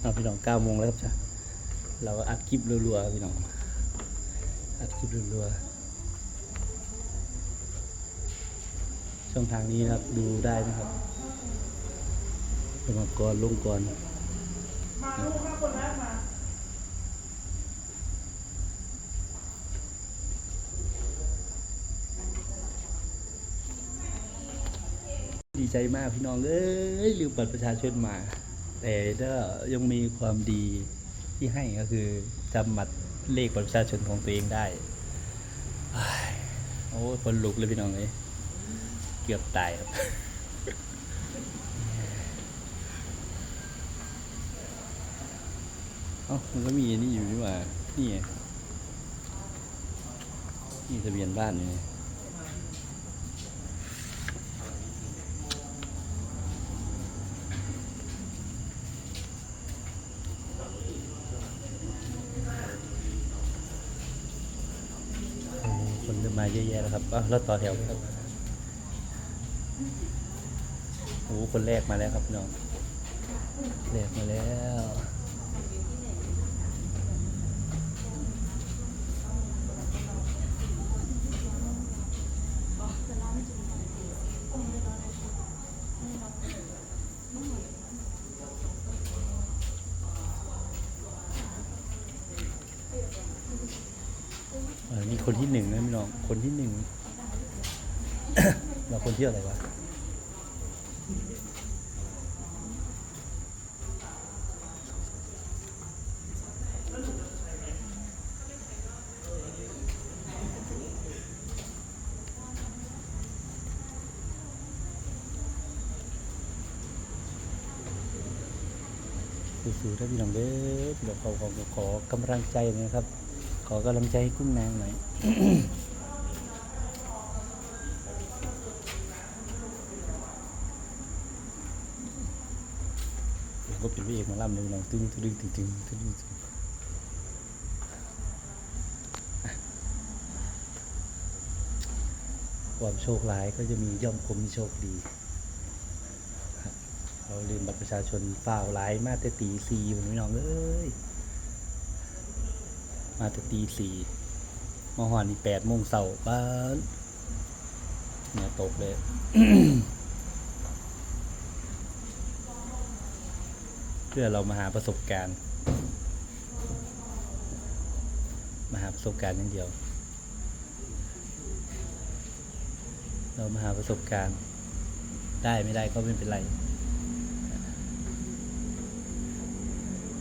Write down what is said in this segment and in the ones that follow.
เอาพี่น้องเก้าโมงแล้วครับจ้ะเราอัดคลิปรัวๆพี่น้องอัดคลิปรัวๆช่องทางนี้นะครับดูได้นะครับสมัครกรลงก่อนมาลูกห้าคนแรกมาดีใจมากพี่น้องเอ้ยลืมบัตรประชาชนมา แต่ก็ยังมีความดีที่ให้ก็คือจำบัตรเลขบัตรประชาชนของตัวเองได้ โอ้คนลุกเลยพี่น้องเลยเกือบตายครับเอ้ามันก็มีนี่อยู่นี่ว่า นี่ไงนี่ทะเบียนบ้านนี่ โอ้คนเริ่มมาเยอะแยะแล้วค รับอ้าวแล้วต่อแถวครับโอ้คนแรกมาแล้วครับพี่น้องแรกมาแล้วนี่คนที่หนึ่งนะพี่น้อง คนที่หนึ่ง เราคนที่อะไรวะสู้ๆถ้าพี่น้องเด้อพี่น้องขอขอขอกำลังใจนอยนะครับ ขอกำลังใจให้กุ้งนางหน่อย ผม ก็เป็นพระเอกมาล่ำเลยพี่น้องตึงตึงตึงตึงตึงตึงความโชคร้ายก็จะมีย่อมคงมีโชคดี เราลืมบัตรประชาชนเปล่าหลายมาแต่ตีสี่ผมพี่น้องเอ้ย มาแต่ตีสี่มาหอนนี่แปดโมงเสาร์บ้านเนี่ยตกเลย เพื่อเรามาหาประสบการณ์ มาหาประสบการณ์อย่างเดียว เรามาหาประสบการณ์ ได้ไม่ได้ก็ไม่เป็นไร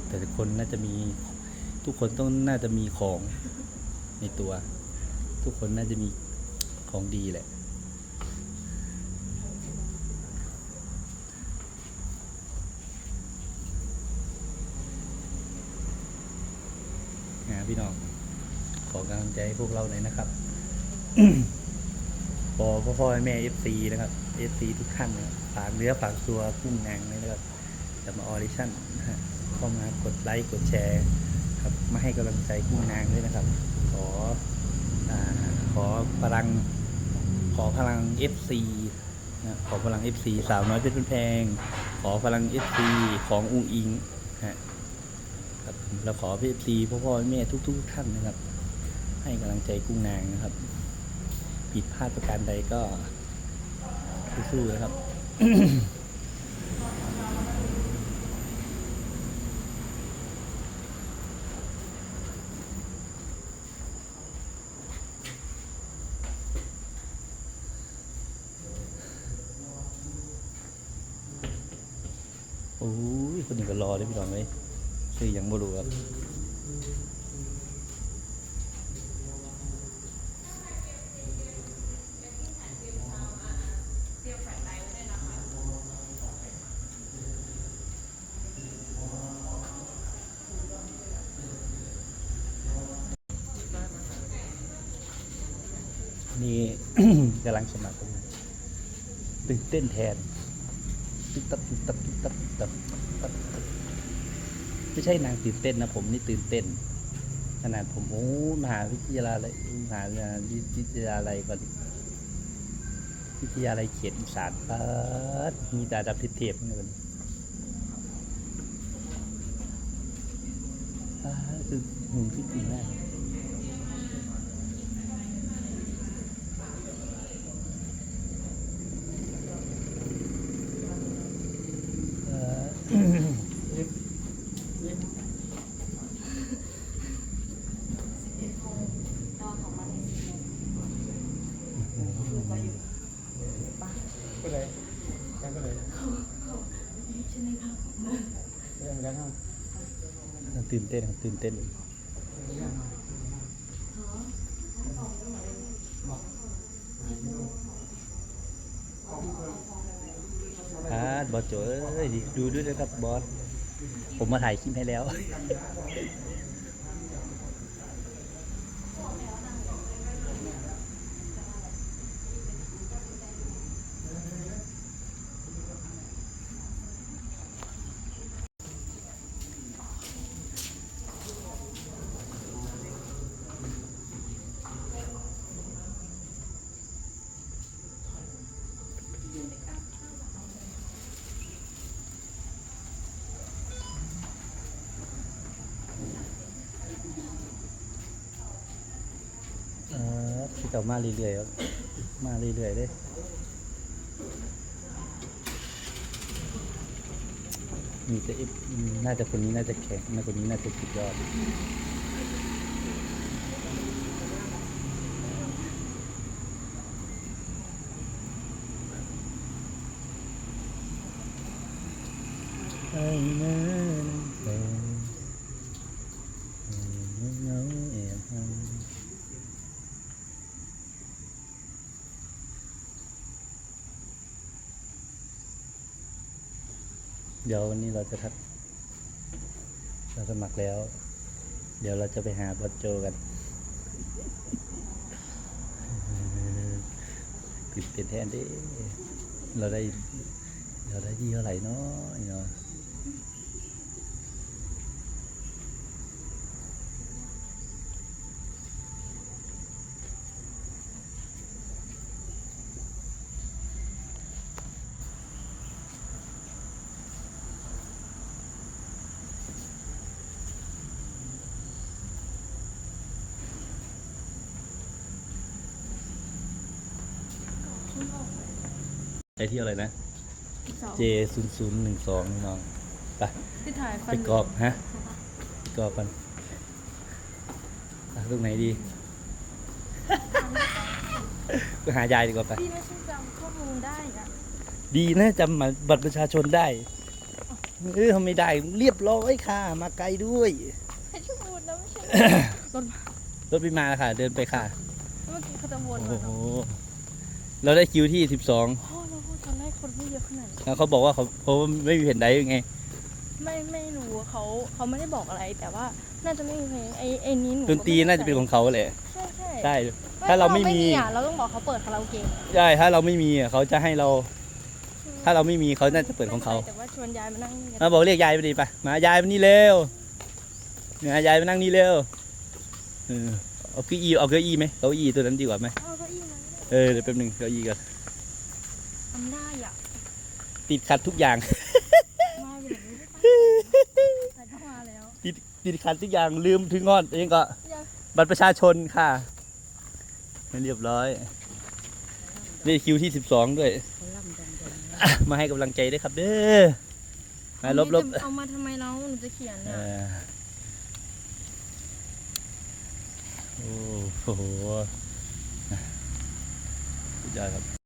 แต่คนน่าจะมีทุกคนต้องน่าจะมีของในตัว ทุกคนน่าจะมีของดีแหละ พี่น้อง ขอกำลังใจให้พวกเราหน่อยนะครับขอพ่อพ่อแม่เอฟซีนะครับเอฟซีทุกท่านฝากเนื้อฝากตัวกุ้งนางเลยนะครับจะมาออดิชั่นนะฮะเข้ามากดไลค์กดแชร์ ครับมาให้กำลังใจกุ้งนางด้วยนะครับ ขออขอพลัง ขอพลัง FC นะขอพลัง FC สาวน้อยเพชรแพง ขอพลัง FC ของอุ้งอิงนะ ฮะครับแล้วขอพี่ FC พ่อพ่อแม่ทุก ๆ ท่านนะครับ ให้กำลังใจกุ้งนางนะครับ ผิดพลาดประการใดก็สู้ๆนะครับโอ้ยคนนี้ก็รอเลยพี่น้องเลย ซื้อยังบ่รู้ครับนี่กำลังสมัครตื่นเต้นแทนตึ๊บตับตึ๊บตับตึ๊บตับตึ๊บตับตับตับ ไม่ใช่นางตื่นเต้นนะผมนี่ตื่นเต้น ขนาดผมโอ้มหาวิทยาลัยมหาวิทยาลัยก่อนวิทยาลัยเขตอีสานปัดมีแต่ดับเทียบเงินคือหุ่นที่ดีมากเอ่อ ก็เลยยังก็เลย ยังยังครับตื่นเต้นครับตื่นเต้นอ่าบอสโจเอ้ยดูด้วยนะครับบอส ผมมาถ่ายคลิปให้แล้ว ออพี่เจ้ามาเรื่อยๆครับมาเรื่อยๆเลยมีแต่เอฟน่าจะคนนี้น่าจะแข็งน่าคนนี้น่าจะสุดยอดไอ้นั่นเป็นเงาแอบหัน เดี๋ยววันนี้เราจะทักเราสมัครแล้ว เดี๋ยวเราจะไปหาบอสโจกันตื่นเต้นแทนดิเราได้เราได้ยี่เท่าไหร่เนาะ เนาะได้ที่อะไรนะ J ศูนย์ศูนย์หนึ่งสองน้องไปที่ถ่ายฟัไปกรอกฮะไปกรอกกันอะตรงไหนดี ก็หายายดีกว่าไป พี่ไม่ใช่จำข้อมูลได้อะดีนะจำบัตรประชาชนได้ เออทำไม่ได้ เรียบร้อยค่ะ มาไกลด้วยให้ชั่วโมงนะไม่ใช่รถรถไปมาค่ะ เดินไปค่ะ เมื่อกี้เขาจะวนโอ้มาโหเนาะเราได้คิวที่สิบสองพ่อเราพูด ตอนแรกคนไม่เยอะขนาดนี้เขาบอกว่าเขาเขาไม่มีแผ่นไดยังไง ไม่ไม่รู้เขาเขาไม่ได้บอกอะไรแต่ว่าน่าจะไม่มีเพลงไอ้ไอ้นี้หนูดนตรีน่าจะเป็นของเขาแหละ ใช่ใช่ใช่ ถ้าเราไม่มี อะเราต้องบอกเขาเปิดคาราโอเกะใช่ ถ้าเราไม่มีอะเขาจะให้เรา ถ้าเราไม่มีเขาน่าจะเปิดของเขาแต่ว่าชวนยายมานั่งนี่กันมาบอกเรียกยายไปดีไปมายายมานี่เร็วเนี่ยยายมานั่งนี่เร็วเออเอาเก้าอี้เอาเก้าอี้ไหมเก้าอี้ตัวนั้นดีกว่าไหมเอาเก้าอี้มาเออเดี๋ยวแป๊บหนึงเก้าอี้ก่อน ทำได้อะติดขัดทุกอย่าง มาอย่างนี้แต่ก็มาแล้วติดติดขัดทุกอย่างลืมถึงงอนเองก็ยังบัตรประชาชนค่ะให้เรียบร้อยนี่คิวที่สิบสองด้วยอะมาให้กำลังใจด้วยครับเด้อมาลบลบเอามาทำไมเราหนูจะเขียนเอเนี่ยอโอ้โหสุดยอดครับ